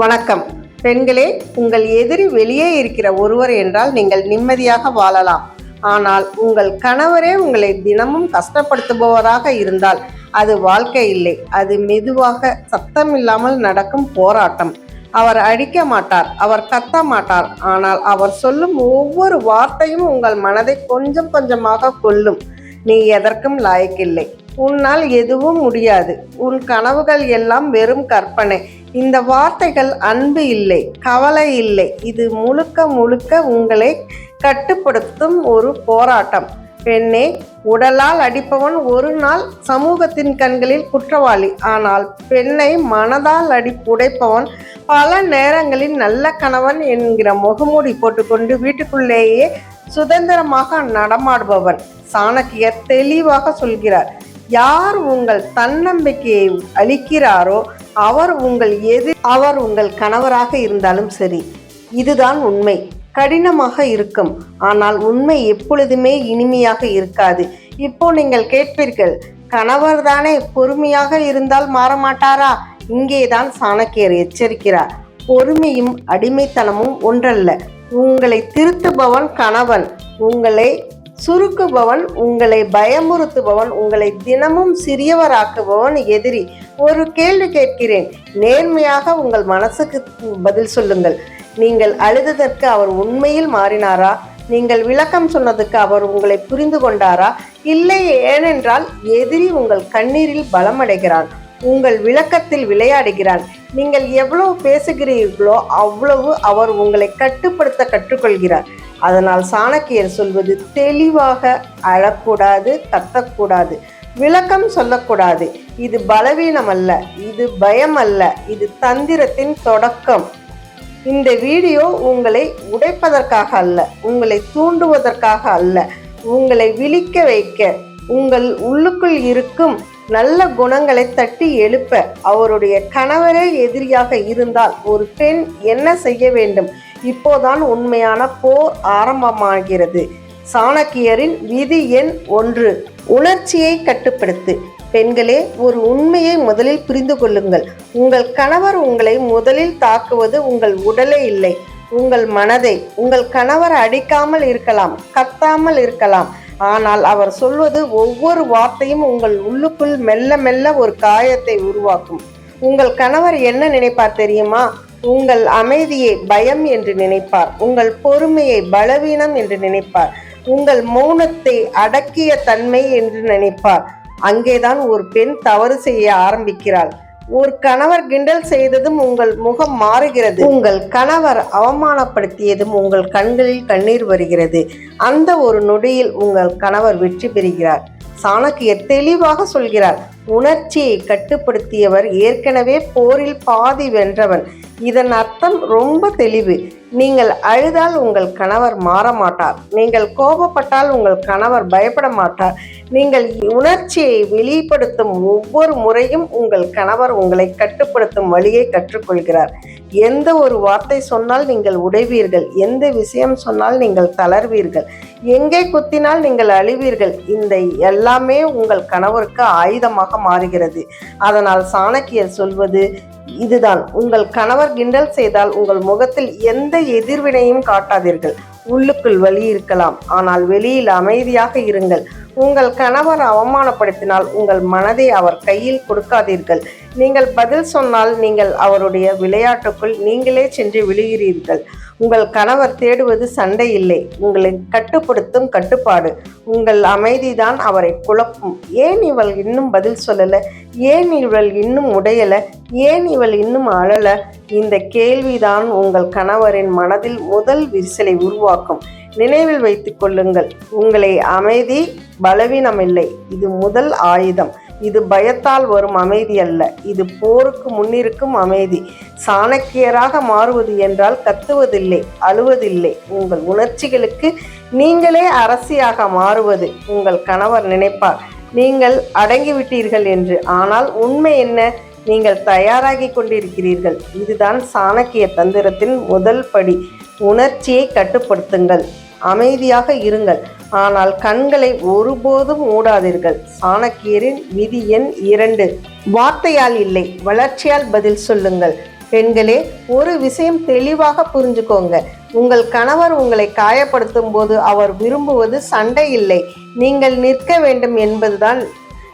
வணக்கம். பெண்களே உங்கள் எதிரி வெளியே இருக்கிற ஒருவர் என்றால் நீங்கள் நிம்மதியாக வாழலாம். ஆனால் உங்கள் கணவரே உங்களை தினமும் கஷ்டப்படுத்துபவராக இருந்தால் அது வாழ்க்கை இல்லை. அது மெதுவாக சத்தமில்லாமல் நடக்கும் போராட்டம். அவர் அடிக்க மாட்டார் அவர் கத்த மாட்டார். ஆனால் அவர் சொல்லும் ஒவ்வொரு வார்த்தையும் உங்கள் மனதை கொஞ்சம் கொஞ்சமாக கொல்லும். நீ எதற்கும் லாயக்கில்லை. உன்னால் எதுவும் முடியாது. உன் கனவுகள் எல்லாம் வெறும் கற்பனை. இந்த வார்த்தைகள் அன்பு இல்லை கவலை இல்லை. இது முழுக்க முழுக்க உங்களை கட்டுப்படுத்தும் ஒரு போராட்டம். பெண்ணே உடலால் அடிப்பவன் ஒரு நாள் சமூகத்தின் கண்களில் குற்றவாளி. ஆனால் பெண்ணை மனதால் அடி உடைப்பவன் பல நேரங்களில் நல்ல கணவன் என்கிற முகமூடி போட்டுக்கொண்டு வீட்டுக்குள்ளேயே சுதந்திரமாக நடமாடுபவன். சாணக்கியர் தெளிவாக சொல்கிறார் யார் உங்கள் தன்னம்பிக்கையை அளிக்கிறாரோ அவர் உங்கள் எது அவர் உங்கள் கணவராக இருந்தாலும் சரி இதுதான் உண்மை. கடினமாக இருக்கும். ஆனால் உண்மை எப்பொழுதுமே இனிமையாக இருக்காது. இப்போ நீங்கள் கேட்பீர்கள் கணவர் தானே பொறுமையாக இருந்தால் மாறமாட்டாரா? இங்கேதான் சாணக்கியர் எச்சரிக்கிறார். பொறுமையும் அடிமைத்தனமும் ஒன்றல்ல. உங்களை திருத்துபவன் கணவன். உங்களை சுருக்குபவன் உங்களை பயமுறுத்துபவன் உங்களை தினமும் சிறியவராக்குபவன் எதிரி. ஒரு கேள்வி கேட்கிறேன். நேர்மையாக உங்கள் மனசுக்கு பதில் சொல்லுங்கள். நீங்கள் அழுததற்கு அவர் உண்மையில் மாறினாரா? நீங்கள் விளக்கம் சொன்னதுக்கு அவர் உங்களை புரிந்து கொண்டாரா? இல்லை ஏனென்றால் எதிரி உங்கள் கண்ணீரில் பலமடைகிறான். உங்கள் விளக்கத்தில் விளையாடுகிறான். நீங்கள் எவ்வளவு பேசுகிறீர்களோ அவ்வளவு அவர் உங்களை கட்டுப்படுத்த கற்றுக்கொள்கிறார். அதனால் சாணக்கியர் சொல்வது தெளிவாக அழக்கூடாது கத்தக்கூடாது விளக்கம் சொல்லக்கூடாது. இது பலவீனம் அல்ல இது பயம் அல்ல இது தந்திரத்தின் தொடக்கம். இந்த வீடியோ உங்களை உடைப்பதற்காக அல்ல உங்களை தூண்டுவதற்காக அல்ல உங்களை விழிக்க வைக்க உங்கள் உள்ளுக்குள் இருக்கும் நல்ல குணங்களை தட்டி எழுப்ப அவருடைய கணவரே எதிரியாக இருந்தால் ஒரு பெண் என்ன செய்ய வேண்டும்? இப்போதான் உண்மையான போர் ஆரம்பமாகிறது. சாணக்கியரின் விதி எண் ஒன்று உணர்ச்சியை கட்டுப்படுத்து. பெண்களே ஒரு உண்மையை முதலில் புரிந்து கொள்ளுங்கள். உங்கள் கணவர் உங்களை முதலில் தாக்குவது உங்கள் உடலே இல்லை. உங்கள் மனதை உங்கள் கணவர் அடிக்காமல் இருக்கலாம் கத்தாமல் இருக்கலாம். ஆனால் அவர் சொல்வது ஒவ்வொரு வார்த்தையும் உங்கள் உள்ளுக்குள் மெல்ல மெல்ல ஒரு காயத்தை உருவாக்கும். உங்கள் கணவர் என்ன நினைப்பார் தெரியுமா? உங்கள் அமைதியை பயம் என்று நினைப்பார். உங்கள் பொறுமையை பலவீனம் என்று நினைப்பார். உங்கள் மௌனத்தை அடக்கிய தன்மை என்று நினைப்பார். அங்கேதான் ஒரு பெண் தவறு செய்ய ஆரம்பிக்கிறாள். ஒரு கணவர் கிண்டல் செய்ததும் உங்கள் முகம் மாறுகிறது. உங்கள் கணவர் அவமானப்படுத்தியதும் உங்கள் கண்களில் கண்ணீர் வருகிறது. அந்த ஒரு நொடியில் உங்கள் கணவர் வெற்றி பெறுகிறார். சாணக்கியர் தெளிவாக சொல்கிறார். உணர்ச்சியை கட்டுப்படுத்தியவர் ஏற்கனவே போரில் பாதி வென்றவன். இதன் அர்த்தம் ரொம்ப தெளிவு. நீங்கள் அழுதால் உங்கள் கணவர் மாற மாட்டார் நீங்கள் கோபப்பட்டால் உங்கள் கணவர் பயப்பட மாட்டார். நீங்கள் உணர்ச்சியை வெளிப்படுத்தும் ஒவ்வொரு முறையும் உங்கள் கணவர் உங்களை கட்டுப்படுத்தும் வழியை கற்றுக்கொள்கிறார். எந்த ஒரு வார்த்தை சொன்னால் நீங்கள் உடைவீர்கள். எந்த விஷயம் சொன்னால் நீங்கள் தளர்வீர்கள். எங்கே குத்தினால் நீங்கள் அழிவீர்கள். இந்த எல்லாமே உங்கள் கணவருக்கு ஆயுதமாக மாறுகிறது. அதனால் சாணக்கியர் சொல்வது இதுதான். உங்கள் கணவர் கிண்டல் செய்தால் உங்கள் முகத்தில் எந்த எதிர்வினையும் காட்டாதீர்கள். உள்ளுக்குள் வலி இருக்கலாம். ஆனால் வெளியில் அமைதியாக இருங்கள். உங்கள் கணவர் அவமானப்படுத்தினால் உங்கள் மனதை அவர் கையில் கொடுக்காதீர்கள். நீங்கள் பதில் சொன்னால் நீங்கள் அவருடைய விளையாட்டுக்குள் நீங்களே சென்று விழுகிறீர்கள். உங்கள் கணவர் தேடுவது சண்டை இல்லை. உங்களை கட்டுப்படுத்தும் கட்டுப்பாடு. உங்கள் அமைதிதான் அவரை குழப்பும். ஏன் இவள் இன்னும் பதில் சொல்லலை? ஏன் இவள் இன்னும் உடையலை? ஏன் இவள் இன்னும் அழலை? இந்த கேள்விதான் உங்கள் கணவரின் மனதில் முதல் விரிசலை உருவாக்கும். நினைவில் வைத்துக் கொள்ளுங்கள். உங்களை அமைதி பலவீனமில்லை. இது முதல் ஆயுதம். இது பயத்தால் வரும் அமைதி அல்ல. இது போருக்கு முன்னிருக்கும் அமைதி. சாணக்கியராக மாறுவது என்றால் கத்துவதில்லை அழுவதில்லை. உங்கள் உணர்ச்சிகளுக்கு நீங்களே அரசியாக மாறுவது உங்கள் கணவர் நினைப்பார். நீங்கள் அடங்கிவிட்டீர்கள் என்று. ஆனால் உண்மை என்ன? நீங்கள் தயாராகி கொண்டிருக்கிறீர்கள். இதுதான் சாணக்கிய தந்திரத்தின் முதல் படி. உணர்ச்சியை கட்டுப்படுத்துங்கள். அமைதியாக இருங்கள். ஆனால் கண்களை ஒருபோதும் மூடாதீர்கள். சாணக்கியரின் விதி எண் இரண்டு. வார்த்தையால் இல்லை வளர்ச்சியால் பதில் சொல்லுங்கள். பெண்களே ஒரு விஷயம் தெளிவாக புரிஞ்சுக்கோங்க. உங்கள் கணவர் உங்களை காயப்படுத்தும் போது அவர் விரும்புவது சண்டை இல்லை. நீங்கள் நிற்க வேண்டும் என்பதுதான்.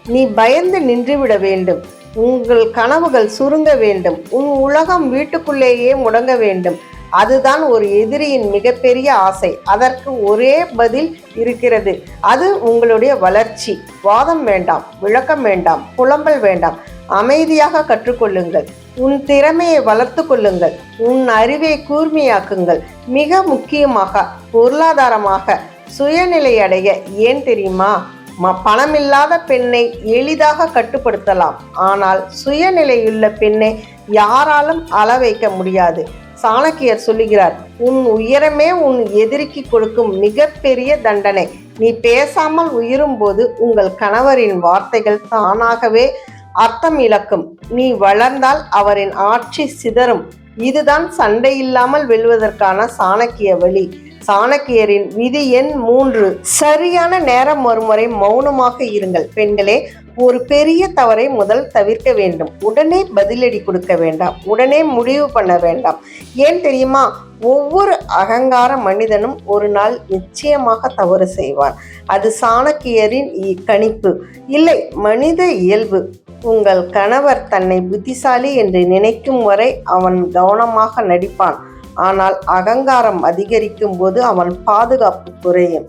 நீ பயந்து நின்றுவிட வேண்டும். உங்கள் கனவுகள் சுருங்க வேண்டும். உன் உலகம் வீட்டுக்குள்ளேயே முடங்க வேண்டும். அதுதான் ஒரு எதிரியின் மிகப்பெரிய ஆசை. அதற்கு ஒரே பதில் இருக்கிறது. அது உங்களுடைய வளர்ச்சி. வாதம் வேண்டாம் விளக்கம் வேண்டாம் புலம்பல் வேண்டாம். அமைதியாக கற்றுக்கொள்ளுங்கள். உன் திறமையை வளர்த்து கொள்ளுங்கள். உன் அறிவை கூர்மையாக்குங்கள். மிக முக்கியமாக பொருளாதாரமாக சுயநிலை அடைய ஏன் தெரியுமா? ம பணமில்லாத பெண்ணை எளிதாக கட்டுப்படுத்தலாம். ஆனால் சுயநிலையுள்ள பெண்ணை யாராலும் அளவைக்க முடியாது. சாணக்கியர் சொல்லுகிறார் உன் உயரமே உன் எதிரிக்கு கொடுக்கும் மிகப்பெரிய தண்டனை. நீ பேசாமல் உயரும்போது உங்கள் கணவரின் வார்த்தைகள் தானாகவே அர்த்தம் இழக்கும். நீ வளர்ந்தால் அவரின் ஆட்சி சிதறும். இதுதான் சண்டை இல்லாமல் வெல்வதற்கான சாணக்கிய வழி. சாணக்கியரின் விதி எண் மூன்று. சரியான நேரம் ஒருமுறை மௌனமாக இருங்கள். பெண்களே ஒரு பெரிய தவறை முதல் தவிர்க்க வேண்டும். உடனே பதிலடி கொடுக்க வேண்டாம். உடனே முடிவு பண்ண வேண்டாம். ஏன் தெரியுமா? ஒவ்வொரு அகங்கார மனிதனும் ஒரு நாள் நிச்சயமாக தவறு செய்வான் அது சாணக்கியரின் இ- கணிப்பு. இல்லை மனித இயல்பு. உங்கள் கணவர் தன்னை புத்திசாலி என்று நினைக்கும் வரை அவன் கவனமாக நடிப்பான். ஆனால் அகங்காரம் அதிகரிக்கும் போது அவன் பாதுகாப்பு குறையும்.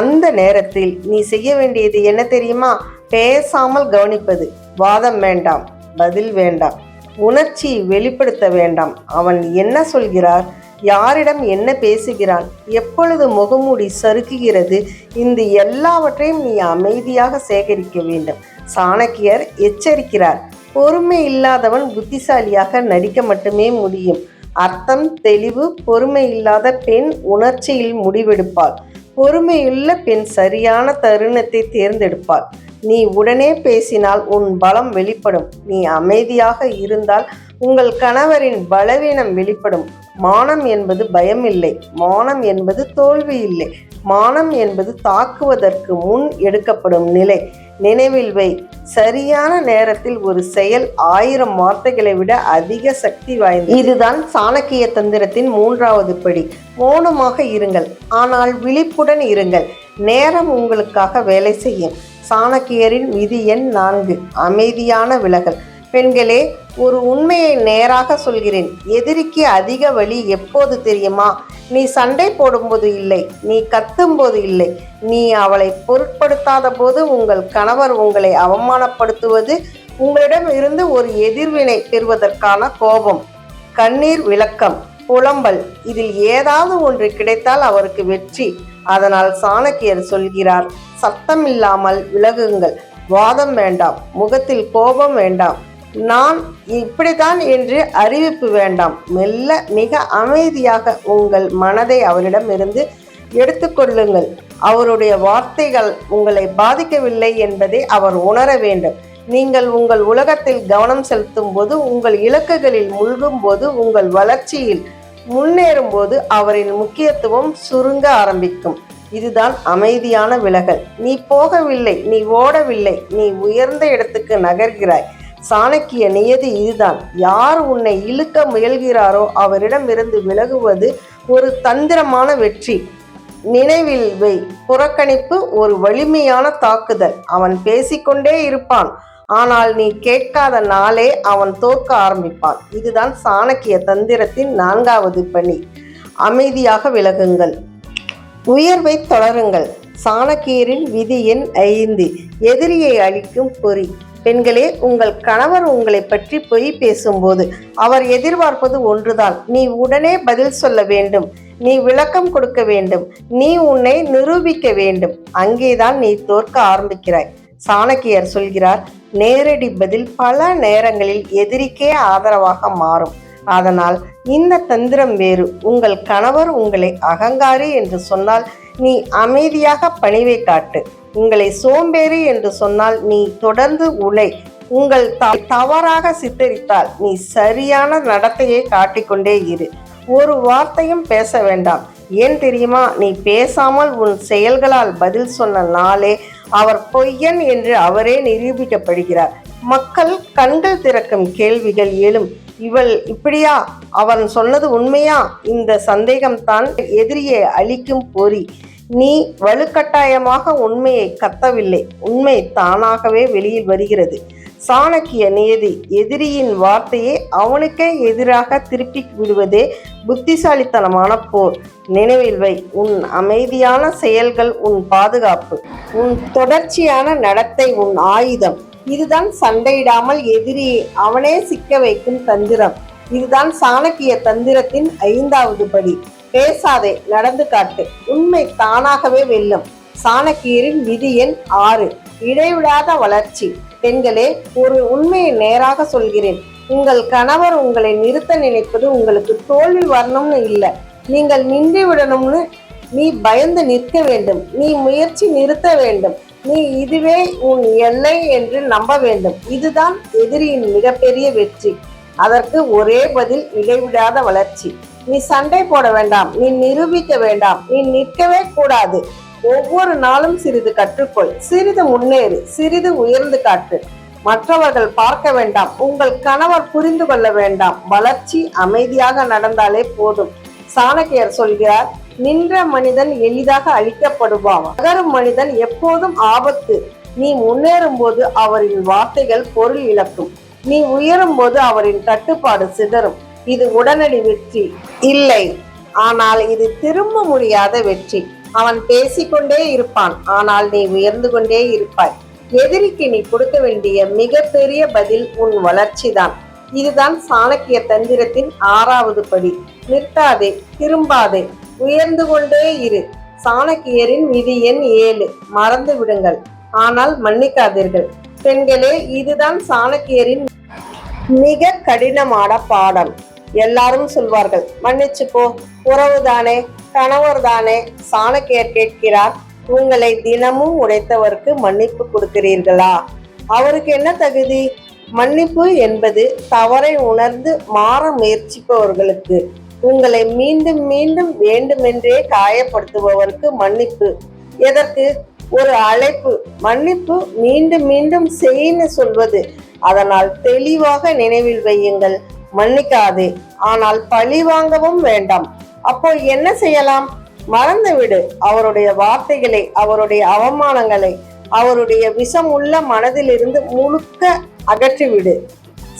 அந்த நேரத்தில் நீ செய்ய வேண்டியது என்ன தெரியுமா? பேசாமல் கவனிப்பது. வாதம் வேண்டாம் பதில் வேண்டாம். உணர்ச்சி வெளிப்படுத்த வேண்டாம். அவன் என்ன சொல்கிறார்? யாரிடம் என்ன பேசுகிறான்? எப்பொழுது முகமூடி சறுக்குகிறது? இந்த எல்லாவற்றையும் நீ அமைதியாக சேகரிக்க வேண்டும். சாணக்கியர் எச்சரிக்கிறார். பொறுமை இல்லாதவன் புத்திசாலியாக நடிக்க மட்டுமே முடியும். அர்த்தம் தெளிவு பொறுமை இல்லாத பெண் உணர்ச்சியில் முடிவெடுப்பாள். பொறுமையுள்ள பெண் சரியான தருணத்தை தேர்ந்தெடுப்பாள். நீ உடனே பேசினால் உன் பலம் வெளிப்படும். நீ அமைதியாக இருந்தால் உங்கள் கணவரின் பலவீனம் வெளிப்படும். மானம் என்பது பயம் இல்லை மானம் என்பது தோல்வி இல்லை மானம் என்பது தாக்குவதற்கு முன் எடுக்கப்படும் நிலை. நினைவில் வை. சரியான நேரத்தில் ஒரு செயல் ஆயிரம் வார்த்தைகளை விட அதிக சக்தி வாய்ந்தது. இதுதான் சாணக்கிய தந்திரத்தின் மூன்றாவது படி. மௌனமாக இருங்கள். ஆனால் விழிப்புடன் இருங்கள். நேரம் உங்களுக்காக வேலை செய்யும். சாணக்கியரின் விதி எண் நான்கு. அமைதியான விலகல். பெண்களே ஒரு உண்மையை நேராக சொல்கிறேன். எதிரிக்கு அதிக வலி எப்போது தெரியுமா? நீ சண்டை போடும்போது இல்லை நீ கத்தும்போது இல்லை. நீ அவளை பொருட்படுத்தாத போது உங்கள் கணவர் உங்களை அவமானப்படுத்துவது உங்களிடம் இருந்து ஒரு எதிர்வினை பெறுவதற்கான கோபம். கண்ணீர் விளக்கம் புலம்பல் இதில் ஏதாவது ஒன்று கிடைத்தால் அவருக்கு வெற்றி. அதனால் சாணக்கியர் சொல்கிறார் சத்தம் இல்லாமல் விலகுங்கள். வாதம் வேண்டாம் முகத்தில் கோபம் வேண்டாம். நான் இப்படித்தான் என்று அறிவிப்பு வேண்டாம். மெல்ல மிக அமைதியாக உங்கள் மனதை அவரிடமிருந்து எடுத்துக்கொள்ளுங்கள் அவருடைய வார்த்தைகள் உங்களை பாதிக்கவில்லை என்பதை அவர் உணர வேண்டும். நீங்கள் உங்கள் உலகத்தில் கவனம் செலுத்தும் போது உங்கள் இலக்குகளில் முழுகும் போது உங்கள் வளர்ச்சியில் முன்னேறும் போது அவரின் முக்கியத்துவம் சுருங்க ஆரம்பிக்கும். இதுதான் அமைதியான விலகல். நீ போகவில்லை நீ ஓடவில்லை நீ உயர்ந்த இடத்துக்கு நகர்கிறாய். சாணக்கிய நியதி இதுதான். யார் உன்னை இழுக்க முயல்கிறாரோ அவரிடமிருந்து விலகுவது ஒரு தந்திரமான வெற்றி. நினைவில் வை. புறக்கணிப்பு ஒரு வலிமையான தாக்குதல். அவன் பேசிக்கொண்டே இருப்பான். ஆனால் நீ கேட்காத நாளே அவன் தோற்க ஆரம்பிப்பான். இதுதான் சாணக்கிய தந்திரத்தின் நான்காவது பணி. அமைதியாக விலகுங்கள். உயர்வை தொடருங்கள் சாணக்கியரின் விதி எண் ஐந்து. எதிரியை அழிக்கும் பொறி. பெண்களே உங்கள் கணவர் உங்களை பற்றி பொய் பேசும்போது அவர் எதிர்பார்ப்பது ஒன்றுதான். நீ உடனே பதில் சொல்ல வேண்டும். நீ விளக்கம் கொடுக்க வேண்டும். நீ உன்னை நிரூபிக்க வேண்டும். அங்கேதான் நீ தோற்க ஆரம்பிக்கிறாய். சாணக்கியர் சொல்கிறார் நேரடி பதில் பல நேரங்களில் எதிரிக்கே ஆதரவாக மாறும். அதனால் இந்த தந்திரம் வேறு. உங்கள் கணவர் உங்களை அகங்காரி என்று சொன்னால் நீ அமைதியாக பணிவை காட்டு. உங்களை சோம்பேறி என்று சொன்னால் நீ தொடர்ந்து உழை உங்கள் தவறாக சித்தரித்தால் நீ சரியான நடத்தையை காட்டிக்கொண்டே இரு. ஒரு வார்த்தையும் பேச வேண்டாம். ஏன் தெரியுமா? நீ பேசாமல் உன் செயல்களால் பதில் சொன்ன நாளே அவர் பொய்யன் என்று அவரே நிரூபிக்கப்படுகிறார். மக்கள் கண்கள் திறக்கும் கேள்விகள் எழும். இவள் இப்படியா? அவன் சொன்னது உண்மையா? இந்த சந்தேகம்தான் எதிரியை அழிக்கும் பொறி. நீ வலுக்கட்டாயமாக உண்மையை கத்தவில்லை. உண்மை தானாகவே வெளியில் வருகிறது. சாணக்கிய நியதி எதிரியின் வார்த்தையை அவனுக்கே எதிராக திருப்பி விடுவதே புத்திசாலித்தனமான போர். நினைவில் வை உன் அமைதியான செயல்கள் உன் பாதுகாப்பு. உன் தொடர்ச்சியான நடத்தை உன் ஆயுதம். இதுதான் சண்டையிடாமல் எதிரியை அவனே சிக்க வைக்கும் தந்திரம். இதுதான் சாணக்கிய தந்திரத்தின் ஐந்தாவது படி. பேசாதே நடந்து காட்டு. உண்மை தானாகவே வெல்லும். சாணக்கியரின் விதி எண் ஆறு. இடைவிடாத வளர்ச்சி. பெண்களே ஒரு உண்மையை நேராக சொல்கிறேன். உங்கள் கணவர் உங்களை நிறுத்த நினைப்பது உங்களுக்கு தோல்வி வரணும்னு இல்லை. நீங்கள் நின்று விடணும்னு நீ பயந்து நிற்க வேண்டும். நீ முயற்சி நிறுத்த வேண்டும். நீ இதுவே உன் எல்லை என்று நம்ப வேண்டும். இதுதான் எதிரியின் மிகப்பெரிய வெற்றி. அதற்கு ஒரே பதில் இடைவிடாத வளர்ச்சி. நீ சண்டை போட வேண்டாம். நீ நிரூபிக்க வேண்டாம். நீ நிற்கவே கூடாது. ஒவ்வொரு நாளும் சிறிது கற்றுக்கொள். சிறிது முன்னேறு. சிறிது உயர்ந்து காட்டு. மற்றவர்கள் பார்க்க வேண்டாம். உங்கள் கணவர் புரிந்து கொள்ள வேண்டாம். வளர்ச்சி அமைதியாக நடந்தாலே போதும். சாணக்கியர் சொல்கிறார் நின்ற மனிதன் எளிதாக அழிக்கப்படுவான். நகரும் மனிதன் எப்போதும் ஆபத்து. நீ முன்னேறும் போது அவரின் வார்த்தைகள் பொருள் இழக்கும். நீ உயரும் போது அவரின் கட்டுப்பாடு சிதறும். இது உடனடி வெற்றி. இல்லை. ஆனால் இது திரும்ப முடியாத வெற்றி. அவன் பேசிக்கொண்டே இருப்பான். ஆனால் நீ உயர்ந்து கொண்டே இருப்பாய். எதிரிக்கு நீ கொடுக்க வேண்டிய மிகப்பெரிய பதில் உன் வளர்ச்சிதான். இதுதான் சாணக்கிய தந்திரத்தின் ஆறாவது படி. நிற்காதே திரும்பாதே உயர்ந்து கொண்டே இரு. சாணக்கியரின் விதி எண் ஏழு. மறந்து விடுங்கள். ஆனால் மன்னிக்காதீர்கள். பெண்களே இதுதான் சாணக்கியரின் மிக கடினமான பாடம். எல்லாரும் சொல்வார்கள். மன்னிச்சு போ உறவுதானே? கணவர் தானே சாணக்கியர் கேட்கிறார். உங்களை தினமும் உடைத்தவருக்கு மன்னிப்பு கொடுக்கிறீர்களா? அவருக்கு என்ன தகுதி? மன்னிப்பு என்பது தவறை உணர்ந்து மாற முயற்சிப்பவர்களுக்கு உங்களை மீண்டும் மீண்டும் வேண்டுமென்றே காயப்படுத்துபவருக்கு மன்னிப்பு. எதற்கு? ஒரு அழைப்பு. மன்னிப்பு மீண்டும் மீண்டும் செய்ன்னு சொல்வது. அதனால் தெளிவாக நினைவில் வையுங்கள். மன்னிக்காதே. ஆனால் பழி வாங்கவும் வேண்டாம். அப்போ என்ன செய்யலாம்? மறந்துவிடு. அவருடைய வார்த்தைகளை அவருடைய அவமானங்களை அவருடைய விஷம் உள்ள மனதிலிருந்து முழுக்க அகற்றிவிடு.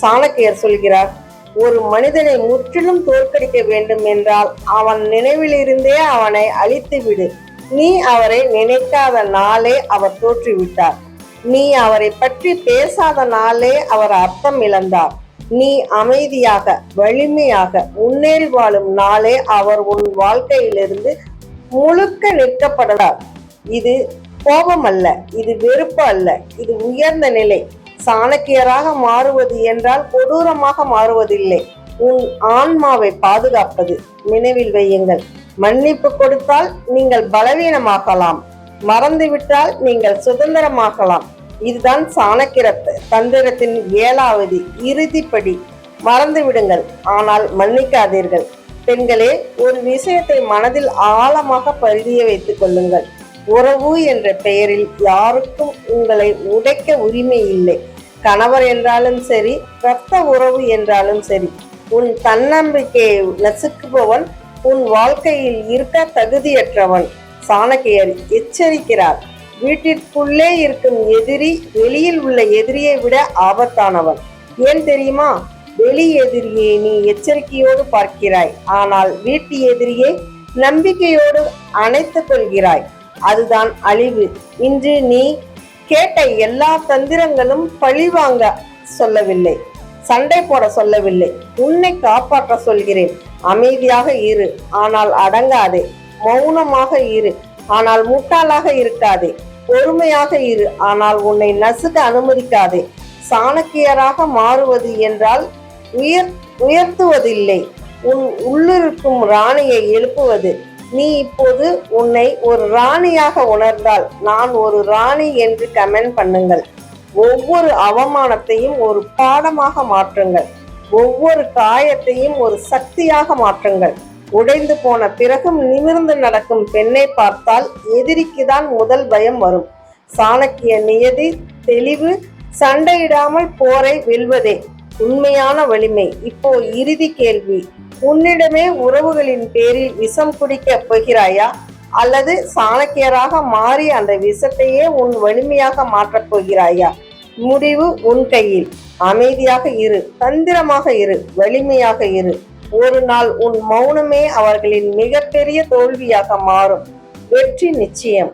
சாணக்கியர் சொல்கிறார் ஒரு மனிதனை முற்றிலும் தோற்கடிக்க வேண்டும் என்றால் அவன் நினைவிலிருந்தே அவனை அழித்து விடு நீ அவரை நினைக்காத நாளே அவர் தோற்றுவிட்டார். நீ அவரை பற்றி பேசாத நாளே அவர் அர்த்தம் இழந்தார். நீ அமைதியாக வலிமையாக முன்னேறி வாழும் நாளே அவர் உன் வாழ்க்கையிலிருந்து முழுக்க நிற்கப்படலாம். இது கோபம் அல்ல இது வெறுப்பு அல்ல இது உயர்ந்த நிலை. சாணக்கியராக மாறுவது என்றால் கொடூரமாக மாறுவதில்லை. உன் ஆன்மாவை பாதுகாப்பது. நினைவில் வையுங்கள் மன்னிப்பு கொடுத்தால் நீங்கள் பலவீனமாகலாம். மறந்துவிட்டால் நீங்கள் சுதந்திரமாகலாம். இதுதான் சாணக்கிர தந்திரத்தின் ஏழாவது இறுதிப்படி. மறந்து விடுங்கள். ஆனால் மன்னிக்காதீர்கள். பெண்களே ஒரு விஷயத்தை மனதில் ஆழமாக பதிய வைத்துக் கொள்ளுங்கள். உறவு என்ற பெயரில் யாருக்கும் உங்களை உடைக்க உரிமை இல்லை. கணவர் என்றாலும் சரி இரத்த உறவு என்றாலும் சரி உன் தன்னம்பிக்கையை நசுக்குபவன் உன் வாழ்க்கையில் இருக்க தகுதியற்றவன். சாணக்கியர் எச்சரிக்கிறார். வீட்டிற்குள்ளே இருக்கும் எதிரி வெளியில் உள்ள எதிரியை விட ஆபத்தானவன். ஏன் தெரியுமா? வெளி எதிரியை நீ எச்சரிக்கையோடு பார்க்கிறாய். ஆனால் வீட்டு எதிரியை நம்பிக்கையோடு அணைத்துக் கொள்கிறாய். அதுதான் அழிவு. இன்று நீ கேட்ட எல்லா தந்திரங்களும் பழிவாங்க சொல்லவில்லை. சண்டை போட சொல்லவில்லை. உன்னை காப்பாற்ற சொல்கிறேன். அமைதியாக இரு. ஆனால் அடங்காதே. மௌனமாக இரு. ஆனால் முட்டாளாக இருக்காதே. பொறுமையாக இரு ஆனால் உன்னை நசுக்க அனுமதிக்காதே. சாணக்கியராக மாறுவது என்றால் உயர் உயர்த்துவதில்லை. உன் உள்ளிருக்கும் ராணியை எழுப்புவது. நீ இப்போது உன்னை ஒரு ராணியாக உணர்ந்தால் நான் ஒரு ராணி என்று கமெண்ட் பண்ணுங்கள். ஒவ்வொரு அவமானத்தையும் ஒரு பாடமாக மாற்றுங்கள். ஒவ்வொரு காயத்தையும் ஒரு சக்தியாக மாற்றுங்கள். உடைந்து போன பிறகும் நிமிர்ந்து நடக்கும் பெண்ணை பார்த்தால் எதிரிக்கு தான் முதல் பயம் வரும். சாணக்கிய நியதி தெளிவு சண்டையிடாமல் போரை வெல்வதே உண்மையான வலிமை. இப்போ இறுதி கேள்வி. உன்னிடமே உறவுகளின் பேரில் விஷம் குடிக்கப் போகிறாயா? அல்லது சாணக்கியராக மாறி அந்த விஷத்தையே உன் வலிமையாக மாற்றப் போகிறாயா? முடிவு உன் கையில். அமைதியாக இரு. தந்திரமாக இரு. வலிமையாக இரு. ஒரு நாள் உன் மௌனமே அவர்களின் மிகப்பெரிய தோல்வியாக மாறும். வெற்றி நிச்சயம்.